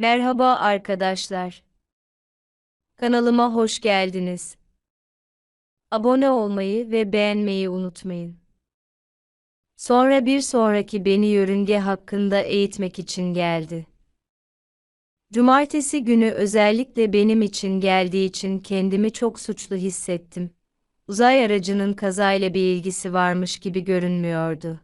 Merhaba arkadaşlar. Kanalıma hoş geldiniz. Abone olmayı ve beğenmeyi unutmayın. Sonra bir sonraki beni yörünge hakkında eğitmek için geldi. Cumartesi günü özellikle benim için geldiği için kendimi çok suçlu hissettim. Uzay aracının kazayla bir ilgisi varmış gibi görünmüyordu.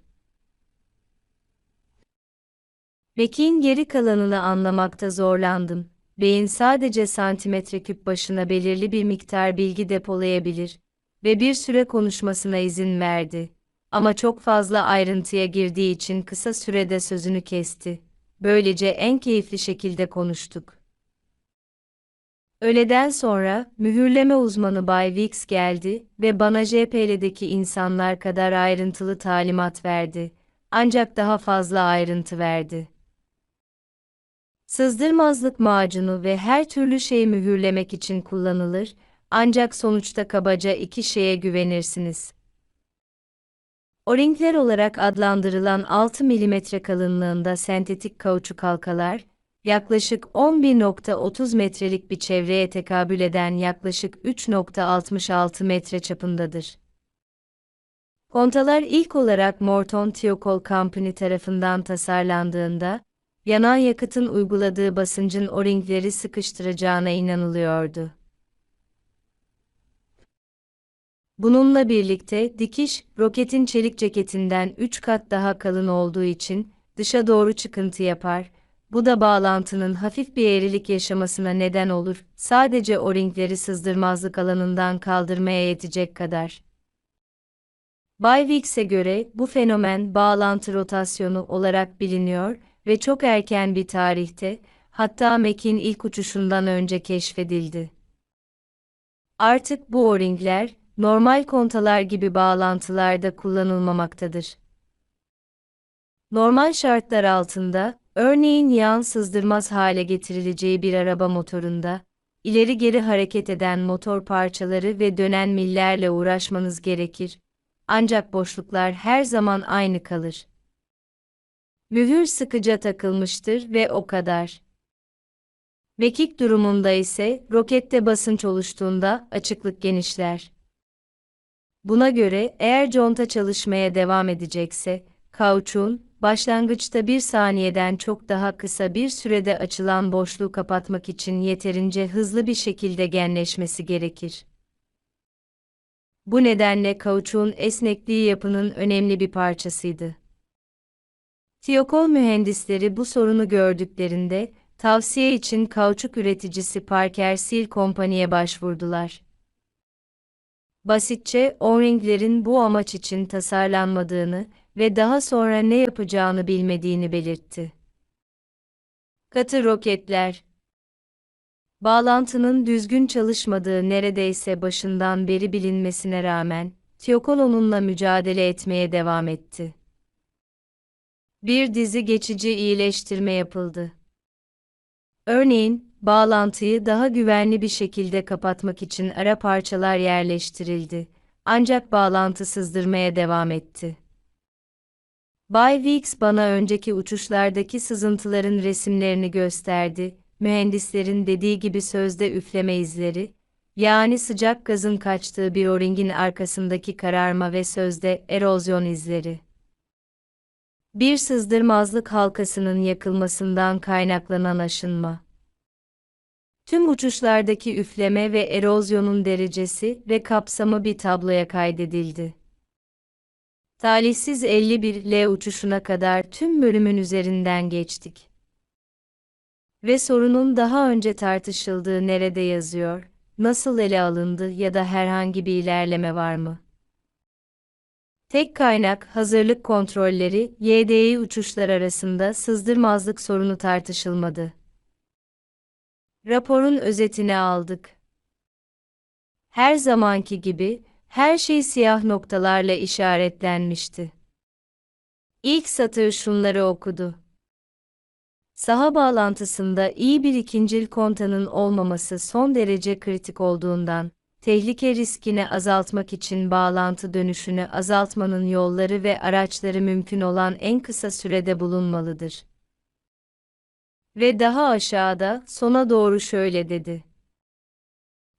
Mekin geri kalanını anlamakta zorlandım. Beyin sadece santimetre küp başına belirli bir miktar bilgi depolayabilir ve bir süre konuşmasına izin verdi. Ama çok fazla ayrıntıya girdiği için kısa sürede sözünü kesti. Böylece en keyifli şekilde konuştuk. Öğleden sonra mühürleme uzmanı Bay Weeks geldi ve bana JPL'deki insanlar kadar ayrıntılı talimat verdi. Ancak daha fazla ayrıntı verdi. Sızdırmazlık macunu ve her türlü şeyi mühürlemek için kullanılır, ancak sonuçta kabaca iki şeye güvenirsiniz. O-ringler olarak adlandırılan 6 mm kalınlığında sentetik kauçuk halkalar, yaklaşık 11.30 metrelik bir çevreye tekabül eden yaklaşık 3.66 metre çapındadır. Kontalar ilk olarak Morton Thiokol Company tarafından tasarlandığında, yanan yakıtın uyguladığı basıncın o-ringleri sıkıştıracağına inanılıyordu. Bununla birlikte dikiş, roketin çelik ceketinden 3 kat daha kalın olduğu için dışa doğru çıkıntı yapar. Bu da bağlantının hafif bir eğrilik yaşamasına neden olur. Sadece o-ringleri sızdırmazlık alanından kaldırmaya yetecek kadar. Bay Wicks'e göre bu fenomen bağlantı rotasyonu olarak biliniyor ve çok erken bir tarihte, hatta Mac'in ilk uçuşundan önce keşfedildi. Artık bu o-ringler, normal kontalar gibi bağlantılarda kullanılmamaktadır. Normal şartlar altında, örneğin yağın sızdırmaz hale getirileceği bir araba motorunda, ileri geri hareket eden motor parçaları ve dönen millerle uğraşmanız gerekir. Ancak boşluklar her zaman aynı kalır. Mühür sıkıca takılmıştır ve o kadar. Mekik durumunda ise rokette basınç oluştuğunda açıklık genişler. Buna göre eğer conta çalışmaya devam edecekse, kauçuğun başlangıçta bir saniyeden çok daha kısa bir sürede açılan boşluğu kapatmak için yeterince hızlı bir şekilde genleşmesi gerekir. Bu nedenle kauçuğun esnekliği yapının önemli bir parçasıydı. Tiyokol mühendisleri bu sorunu gördüklerinde, tavsiye için kauçuk üreticisi Parker Steel Company'ye başvurdular. Basitçe, O-ringlerin bu amaç için tasarlanmadığını ve daha sonra ne yapacağını bilmediğini belirtti. Katı roketler Bağlantının düzgün çalışmadığı neredeyse başından beri bilinmesine rağmen, Tiyokol onunla mücadele etmeye devam etti. Bir dizi geçici iyileştirme yapıldı. Örneğin, bağlantıyı daha güvenli bir şekilde kapatmak için ara parçalar yerleştirildi. Ancak bağlantı sızdırmaya devam etti. Bay Weeks bana önceki uçuşlardaki sızıntıların resimlerini gösterdi. Mühendislerin dediği gibi sözde üfleme izleri, yani sıcak gazın kaçtığı bir o-ringin arkasındaki kararma ve sözde erozyon izleri. Bir sızdırmazlık halkasının yakılmasından kaynaklanan aşınma. Tüm uçuşlardaki üfleme ve erozyonun derecesi ve kapsamı bir tabloya kaydedildi. Talihsiz 51L uçuşuna kadar tüm bölümün üzerinden geçtik. Ve sorunun daha önce tartışıldığı nerede yazıyor, nasıl ele alındı ya da herhangi bir ilerleme var mı? Tek kaynak hazırlık kontrolleri YDI uçuşlar arasında sızdırmazlık sorunu tartışılmadı. Raporun özetini aldık. Her zamanki gibi her şey siyah noktalarla işaretlenmişti. İlk satır şunları okudu. Saha bağlantısında iyi bir ikincil kontanın olmaması son derece kritik olduğundan, tehlike riskini azaltmak için bağlantı dönüşünü azaltmanın yolları ve araçları mümkün olan en kısa sürede bulunmalıdır. Ve daha aşağıda, sona doğru şöyle dedi.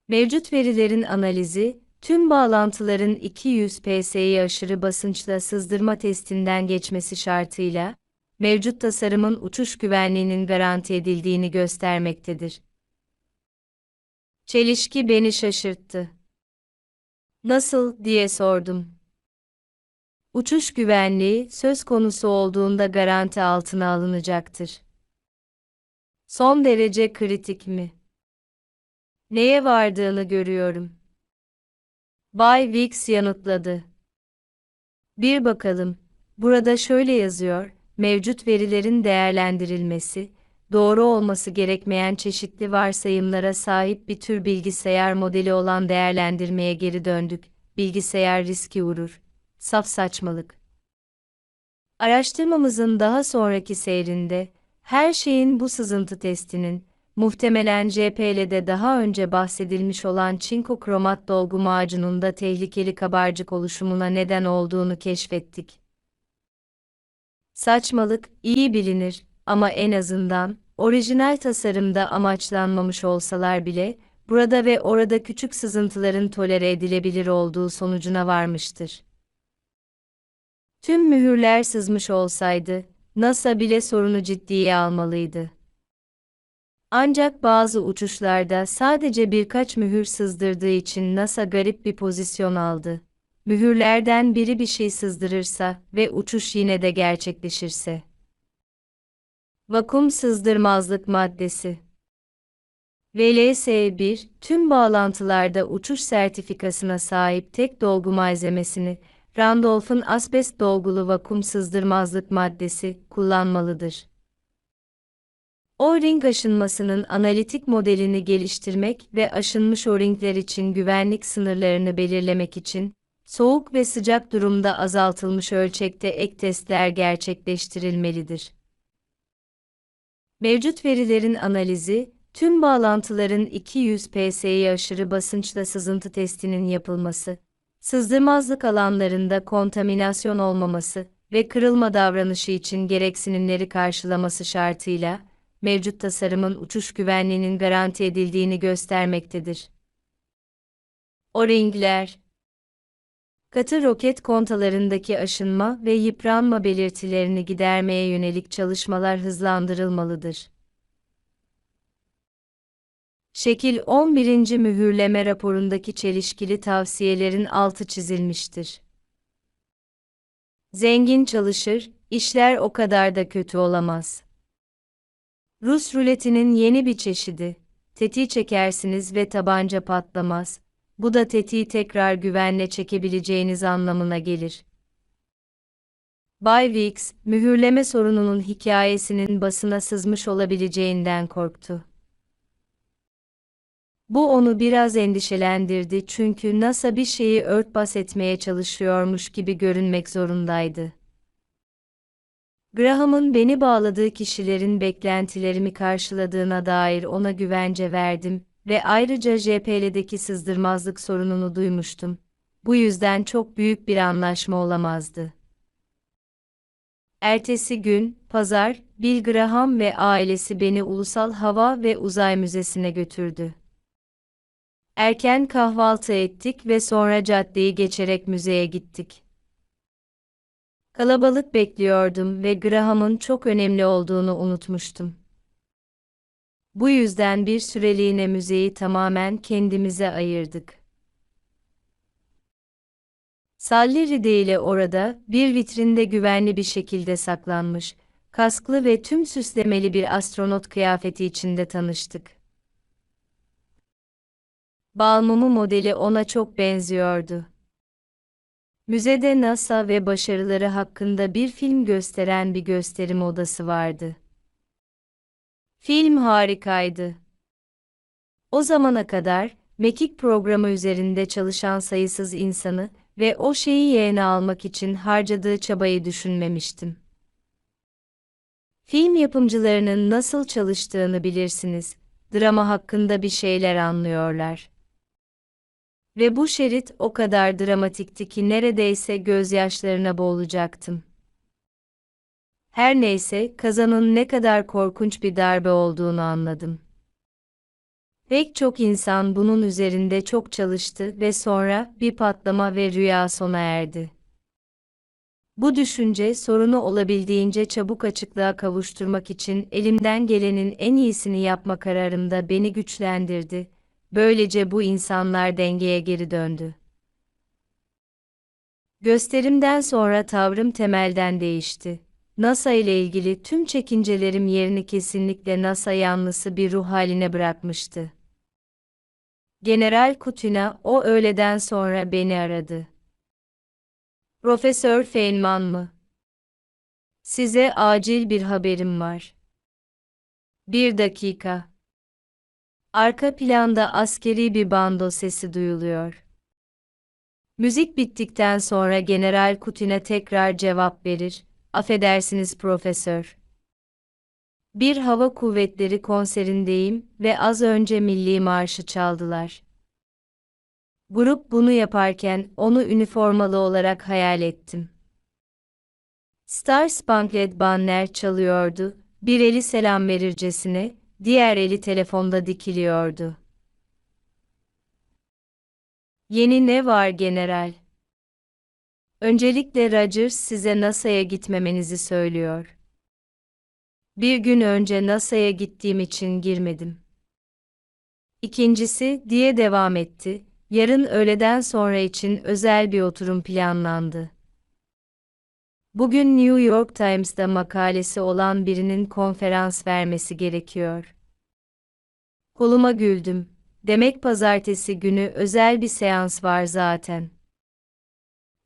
Mevcut verilerin analizi, tüm bağlantıların 200 psi aşırı basınçla sızdırma testinden geçmesi şartıyla, mevcut tasarımın uçuş güvenliğinin garanti edildiğini göstermektedir. Çelişki beni şaşırttı. Nasıl diye sordum. Uçuş güvenliği söz konusu olduğunda garanti altına alınacaktır. Son derece kritik mi? Neye vardığını görüyorum. Bay Weeks yanıtladı. Bir bakalım. Burada şöyle yazıyor, mevcut verilerin değerlendirilmesi, doğru olması gerekmeyen çeşitli varsayımlara sahip bir tür bilgisayar modeli olan değerlendirmeye geri döndük. Bilgisayar riski vurur. Saf saçmalık. Araştırmamızın daha sonraki seyrinde, her şeyin bu sızıntı testinin, muhtemelen JPL'de daha önce bahsedilmiş olan çinko kromat dolgu macununda tehlikeli kabarcık oluşumuna neden olduğunu keşfettik. Saçmalık, iyi bilinir ama en azından, orijinal tasarımda amaçlanmamış olsalar bile, burada ve orada küçük sızıntıların tolere edilebilir olduğu sonucuna varmıştır. Tüm mühürler sızmış olsaydı, NASA bile sorunu ciddiye almalıydı. Ancak bazı uçuşlarda sadece birkaç mühür sızdırdığı için NASA garip bir pozisyon aldı. Mühürlerden biri bir şey sızdırırsa ve uçuş yine de gerçekleşirse. Vakum sızdırmazlık maddesi VLS-1, tüm bağlantılarda uçuş sertifikasına sahip tek dolgu malzemesini, Randolph'un asbest dolgulu vakum sızdırmazlık maddesi, kullanmalıdır. O-ring aşınmasının analitik modelini geliştirmek ve aşınmış o-ringler için güvenlik sınırlarını belirlemek için, soğuk ve sıcak durumda azaltılmış ölçekte ek testler gerçekleştirilmelidir. Mevcut verilerin analizi, tüm bağlantıların 200 psi aşırı basınçla sızıntı testinin yapılması, sızdırmazlık alanlarında kontaminasyon olmaması ve kırılma davranışı için gereksinimleri karşılaması şartıyla, mevcut tasarımın uçuş güvenliğinin garanti edildiğini göstermektedir. O-ringler Katı roket kontalarındaki aşınma ve yıpranma belirtilerini gidermeye yönelik çalışmalar hızlandırılmalıdır. Şekil 11. mühürleme raporundaki çelişkili tavsiyelerin altı çizilmiştir. Zengin çalışır, işler o kadar da kötü olamaz. Rus ruletinin yeni bir çeşidi. Tetiği çekersiniz ve tabanca patlamaz. Bu da tetiği tekrar güvenle çekebileceğiniz anlamına gelir. Bay Weeks, mühürleme sorununun hikayesinin basına sızmış olabileceğinden korktu. Bu onu biraz endişelendirdi çünkü NASA bir şeyi örtbas etmeye çalışıyormuş gibi görünmek zorundaydı. Graham'ın beni bağladığı kişilerin beklentilerimi karşıladığına dair ona güvence verdim ve ayrıca JPL'deki sızdırmazlık sorununu duymuştum. Bu yüzden çok büyük bir anlaşma olamazdı. Ertesi gün, pazar, Bill Graham ve ailesi beni Ulusal Hava ve Uzay Müzesi'ne götürdü. Erken kahvaltı ettik ve sonra caddeyi geçerek müzeye gittik. Kalabalık bekliyordum ve Graham'ın çok önemli olduğunu unutmuştum. Bu yüzden bir süreliğine müzeyi tamamen kendimize ayırdık. Sally Ride ile orada, bir vitrinde güvenli bir şekilde saklanmış, kasklı ve tüm süslemeli bir astronot kıyafeti içinde tanıştık. Balmumu modeli ona çok benziyordu. Müzede NASA ve başarıları hakkında bir film gösteren bir gösterim odası vardı. Film harikaydı. O zamana kadar, mekik programı üzerinde çalışan sayısız insanı ve o şeyi yeğene almak için harcadığı çabayı düşünmemiştim. Film yapımcılarının nasıl çalıştığını bilirsiniz, drama hakkında bir şeyler anlıyorlar. Ve bu şerit o kadar dramatikti ki neredeyse gözyaşlarına boğulacaktım. Her neyse, kazanın ne kadar korkunç bir darbe olduğunu anladım. Pek çok insan bunun üzerinde çok çalıştı ve sonra bir patlama ve rüya sona erdi. Bu düşünce sorunu olabildiğince çabuk açıklığa kavuşturmak için elimden gelenin en iyisini yapma kararımda beni güçlendirdi. Böylece bu insanlar dengeye geri döndü. Gösterimden sonra tavrım temelden değişti. NASA ile ilgili tüm çekincelerim yerini kesinlikle NASA yanlısı bir ruh haline bırakmıştı. General Kutina o öğleden sonra beni aradı. Profesör Feynman mı? Size acil bir haberim var. Bir dakika. Arka planda askeri bir bando sesi duyuluyor. Müzik bittikten sonra General Kutina tekrar cevap verir. Affedersiniz profesör. Bir hava kuvvetleri konserindeyim ve az önce milli marşı çaldılar. Grup bunu yaparken onu üniformalı olarak hayal ettim. Star Spangled Banner çalıyordu, bir eli selam verircesine, diğer eli telefonda dikiliyordu. Yeni ne var general? Öncelikle Rogers size NASA'ya gitmemenizi söylüyor. Bir gün önce NASA'ya gittiğim için girmedim. İkincisi, diye devam etti, yarın öğleden sonra için özel bir oturum planlandı. Bugün New York Times'da makalesi olan birinin konferans vermesi gerekiyor. Koluma güldüm. Demek pazartesi günü özel bir seans var zaten.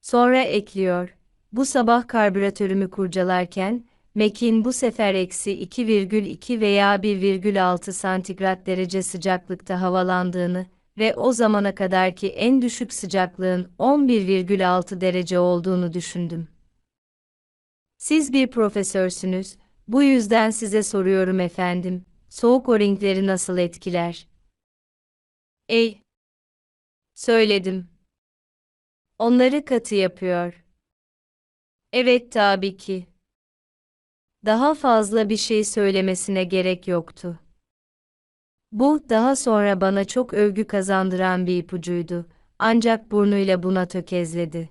Sonra ekliyor. Bu sabah karbüratörümü kurcalarken, Mac'in bu sefer eksi 2,2 veya 1,6 santigrat derece sıcaklıkta havalandığını ve o zamana kadarki en düşük sıcaklığın 11,6 derece olduğunu düşündüm. Siz bir profesörsünüz, bu yüzden size soruyorum efendim, soğuk o-ringleri nasıl etkiler? Ey! Söyledim. Onları katı yapıyor. Evet tabii ki. Daha fazla bir şey söylemesine gerek yoktu. Bu, daha sonra bana çok övgü kazandıran bir ipucuydu, ancak burnuyla buna tökezledi.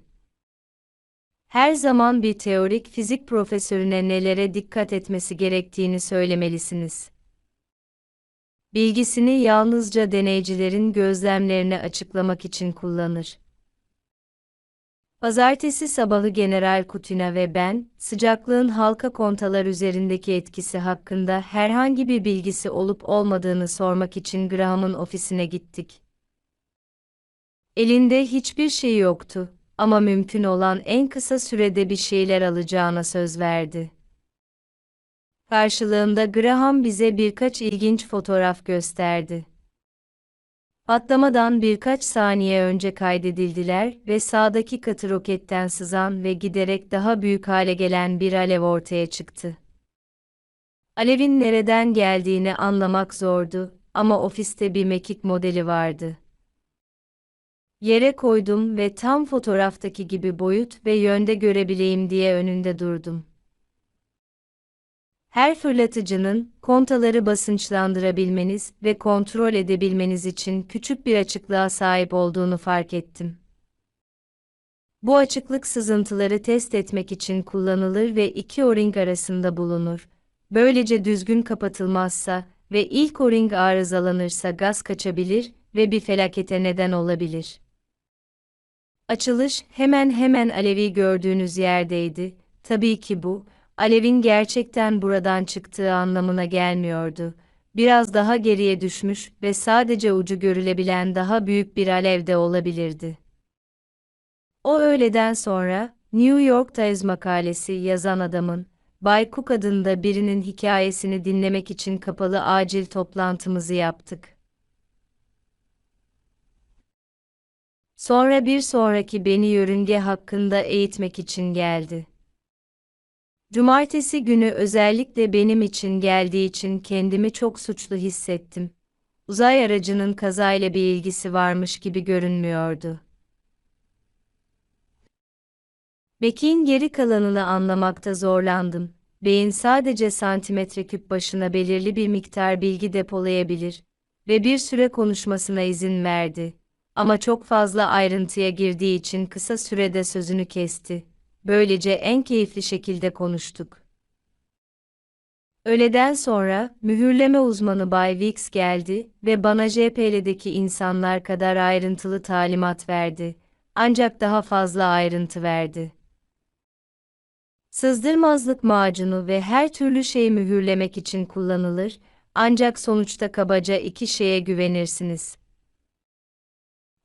Her zaman bir teorik fizik profesörüne nelere dikkat etmesi gerektiğini söylemelisiniz. Bilgisini yalnızca deneycilerin gözlemlerini açıklamak için kullanır. Pazartesi sabahı General Kutina ve ben, sıcaklığın halka kontalar üzerindeki etkisi hakkında herhangi bir bilgisi olup olmadığını sormak için Graham'ın ofisine gittik. Elinde hiçbir şey yoktu ama mümkün olan en kısa sürede bir şeyler alacağına söz verdi. Karşılığında Graham bize birkaç ilginç fotoğraf gösterdi. Patlamadan birkaç saniye önce kaydedildiler ve sağdaki katı roketten sızan ve giderek daha büyük hale gelen bir alev ortaya çıktı. Alevin nereden geldiğini anlamak zordu ama ofiste bir mekik modeli vardı. Yere koydum ve tam fotoğraftaki gibi boyut ve yönde görebileyim diye önünde durdum. Her fırlatıcının, kontaları basınçlandırabilmeniz ve kontrol edebilmeniz için küçük bir açıklığa sahip olduğunu fark ettim. Bu açıklık sızıntıları test etmek için kullanılır ve iki o-ring arasında bulunur. Böylece düzgün kapatılmazsa ve ilk o-ring arızalanırsa gaz kaçabilir ve bir felakete neden olabilir. Açılış hemen hemen alevi gördüğünüz yerdeydi. Tabii ki bu, alevin gerçekten buradan çıktığı anlamına gelmiyordu. Biraz daha geriye düşmüş ve sadece ucu görülebilen daha büyük bir alev de olabilirdi. O öğleden sonra, New York Times makalesi yazan adamın, Bay Cook adında birinin hikayesini dinlemek için kapalı acil toplantımızı yaptık. Sonra bir sonraki beni yörünge hakkında eğitmek için geldi. Cumartesi günü özellikle benim için geldiği için kendimi çok suçlu hissettim. Uzay aracının kazayla bir ilgisi varmış gibi görünmüyordu. Beck'in geri kalanını anlamakta zorlandım. beyin sadece santimetre küp başına belirli bir miktar bilgi depolayabilir ve bir süre konuşmasına izin verdi. Ama çok fazla ayrıntıya girdiği için kısa sürede sözünü kesti. Böylece en keyifli şekilde konuştuk. Öğleden sonra mühürleme uzmanı Bay Weeks geldi ve bana JPL'deki insanlar kadar ayrıntılı talimat verdi. Ancak daha fazla ayrıntı verdi. Sızdırmazlık macunu ve her türlü şeyi mühürlemek için kullanılır, ancak sonuçta kabaca iki şeye güvenirsiniz.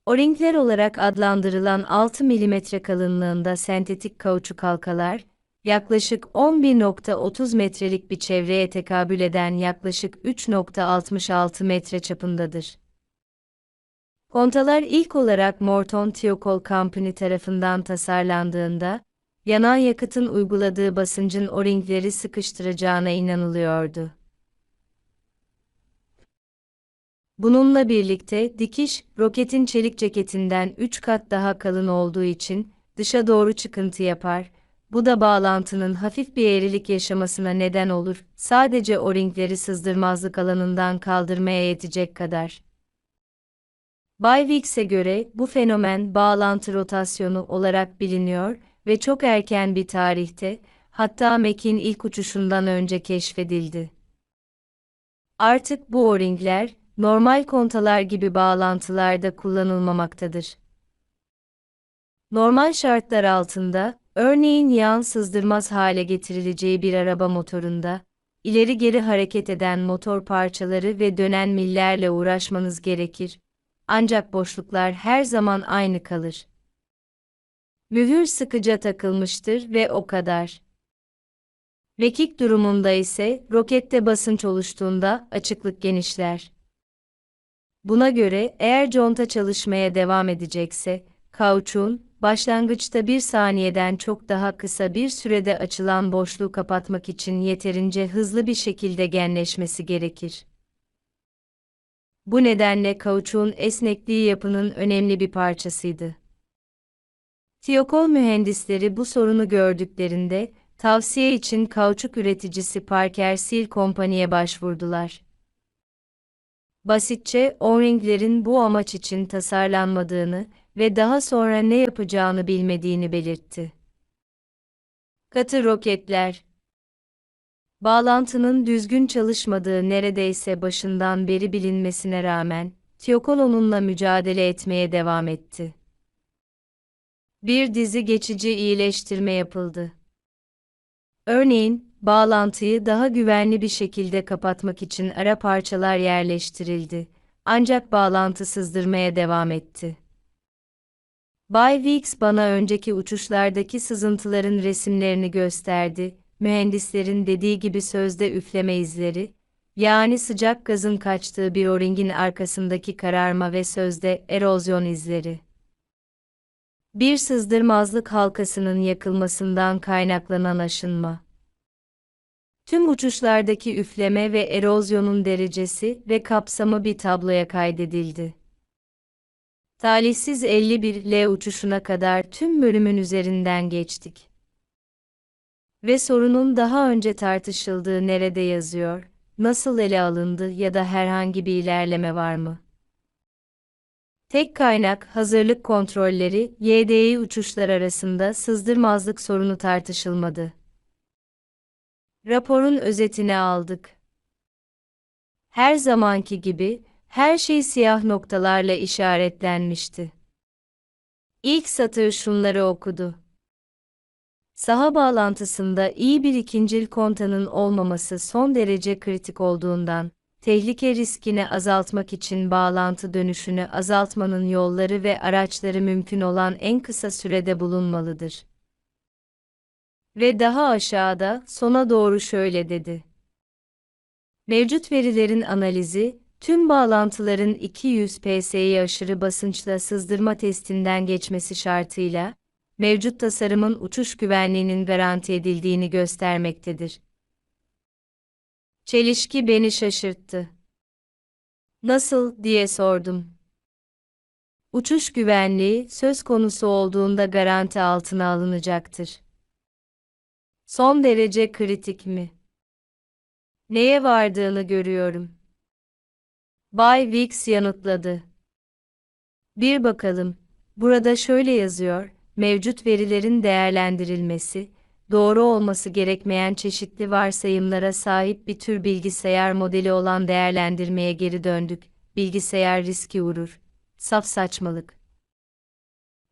O-ringler olarak adlandırılan 6 mm kalınlığında sentetik kauçuk halkalar, yaklaşık 11.30 metrelik bir çevreye tekabül eden yaklaşık 3.66 metre çapındadır. Kontalar ilk olarak Morton Thiokol Company tarafından tasarlandığında, yanan yakıtın uyguladığı basıncın o-ringleri sıkıştıracağına inanılıyordu. Bununla birlikte dikiş, roketin çelik ceketinden 3 kat daha kalın olduğu için dışa doğru çıkıntı yapar. Bu da bağlantının hafif bir eğrilik yaşamasına neden olur. Sadece o-ringleri sızdırmazlık alanından kaldırmaya yetecek kadar. Bay Wicks'e göre bu fenomen bağlantı rotasyonu olarak biliniyor ve çok erken bir tarihte, hatta Mac'in ilk uçuşundan önce keşfedildi. Artık bu o-ringler, normal kontalar gibi bağlantılarda kullanılmamaktadır. Normal şartlar altında, örneğin yağın sızdırmaz hale getirileceği bir araba motorunda, ileri geri hareket eden motor parçaları ve dönen millerle uğraşmanız gerekir. Ancak boşluklar her zaman aynı kalır. Mühür sıkıca takılmıştır ve o kadar. Vekik durumunda ise rokette basınç oluştuğunda açıklık genişler. Buna göre eğer conta çalışmaya devam edecekse, kauçuğun, başlangıçta bir saniyeden çok daha kısa bir sürede açılan boşluğu kapatmak için yeterince hızlı bir şekilde genleşmesi gerekir. Bu nedenle kauçuğun esnekliği yapının önemli bir parçasıydı. Tiyokol mühendisleri bu sorunu gördüklerinde, tavsiye için kauçuk üreticisi Parker Steel Company'ye başvurdular. Basitçe, O-ringlerin bu amaç için tasarlanmadığını ve daha sonra ne yapacağını bilmediğini belirtti. Katı roketler Bağlantının düzgün çalışmadığı neredeyse başından beri bilinmesine rağmen, Tiyokol onunla mücadele etmeye devam etti. Bir dizi geçici iyileştirme yapıldı. Örneğin, bağlantıyı daha güvenli bir şekilde kapatmak için ara parçalar yerleştirildi. Ancak bağlantı sızdırmaya devam etti. Bay Weeks bana önceki uçuşlardaki sızıntıların resimlerini gösterdi. Mühendislerin dediği gibi sözde üfleme izleri, yani sıcak gazın kaçtığı bir o-ringin arkasındaki kararma ve sözde erozyon izleri. Bir sızdırmazlık halkasının yakılmasından kaynaklanan aşınma. Tüm uçuşlardaki üfleme ve erozyonun derecesi ve kapsamı bir tabloya kaydedildi. Talihsiz 51L uçuşuna kadar tüm bölümün üzerinden geçtik. Ve sorunun daha önce tartışıldığı nerede yazıyor, nasıl ele alındı ya da herhangi bir ilerleme var mı? Tek kaynak hazırlık kontrolleri, YDI uçuşlar arasında sızdırmazlık sorunu tartışılmadı. Raporun özetini aldık. Her zamanki gibi, her şey siyah noktalarla işaretlenmişti. İlk satır şunları okudu. Saha bağlantısında iyi bir ikincil kontanın olmaması son derece kritik olduğundan, tehlike riskini azaltmak için bağlantı dönüşünü azaltmanın yolları ve araçları mümkün olan en kısa sürede bulunmalıdır. Ve daha aşağıda, sona doğru şöyle dedi. Mevcut verilerin analizi, tüm bağlantıların 200 psi aşırı basınçla sızdırma testinden geçmesi şartıyla, mevcut tasarımın uçuş güvenliğinin garanti edildiğini göstermektedir. Çelişki beni şaşırttı. Nasıl diye sordum. Uçuş güvenliği söz konusu olduğunda garanti altına alınacaktır. Son derece kritik mi? Neye vardığını görüyorum. Bay Weeks yanıtladı. Bir bakalım. Burada şöyle yazıyor, mevcut verilerin değerlendirilmesi, doğru olması gerekmeyen çeşitli varsayımlara sahip bir tür bilgisayar modeli olan değerlendirmeye geri döndük. Bilgisayar riski vurur. Saf saçmalık.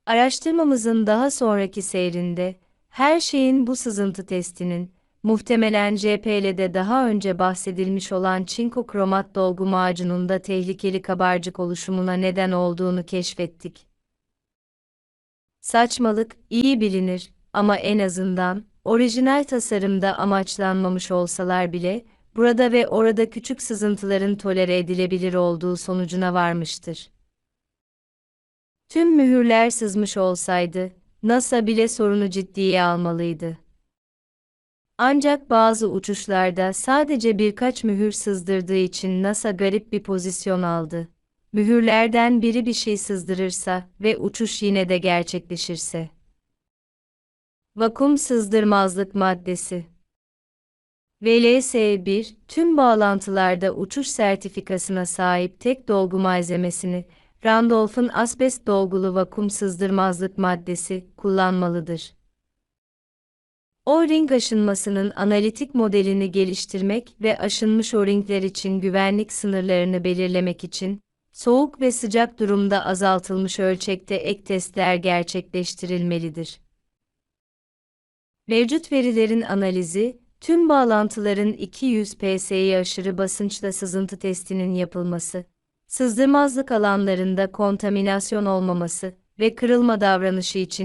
Araştırmamızın daha sonraki seyrinde, her şeyin bu sızıntı testinin, muhtemelen JPL'de daha önce bahsedilmiş olan çinko kromat dolgu macununda tehlikeli kabarcık oluşumuna neden olduğunu keşfettik. Saçmalık iyi bilinir ama en azından orijinal tasarımda amaçlanmamış olsalar bile burada ve orada küçük sızıntıların tolere edilebilir olduğu sonucuna varmıştır. Tüm mühürler sızmış olsaydı, NASA bile sorunu ciddiye almalıydı. Ancak bazı uçuşlarda sadece birkaç mühür sızdırdığı için NASA garip bir pozisyon aldı. Mühürlerden biri bir şey sızdırırsa ve uçuş yine de gerçekleşirse. Vakum sızdırmazlık maddesi VLS-1, tüm bağlantılarda uçuş sertifikasına sahip tek dolgu malzemesini, Randolph'un asbest dolgulu vakum sızdırmazlık maddesi, kullanmalıdır. O-ring aşınmasının analitik modelini geliştirmek ve aşınmış o-ringler için güvenlik sınırlarını belirlemek için, soğuk ve sıcak durumda azaltılmış ölçekte ek testler gerçekleştirilmelidir. Mevcut verilerin analizi, tüm bağlantıların 200 psi aşırı basınçla sızıntı testinin yapılması, sızdırmazlık alanlarında kontaminasyon olmaması ve kırılma davranışı için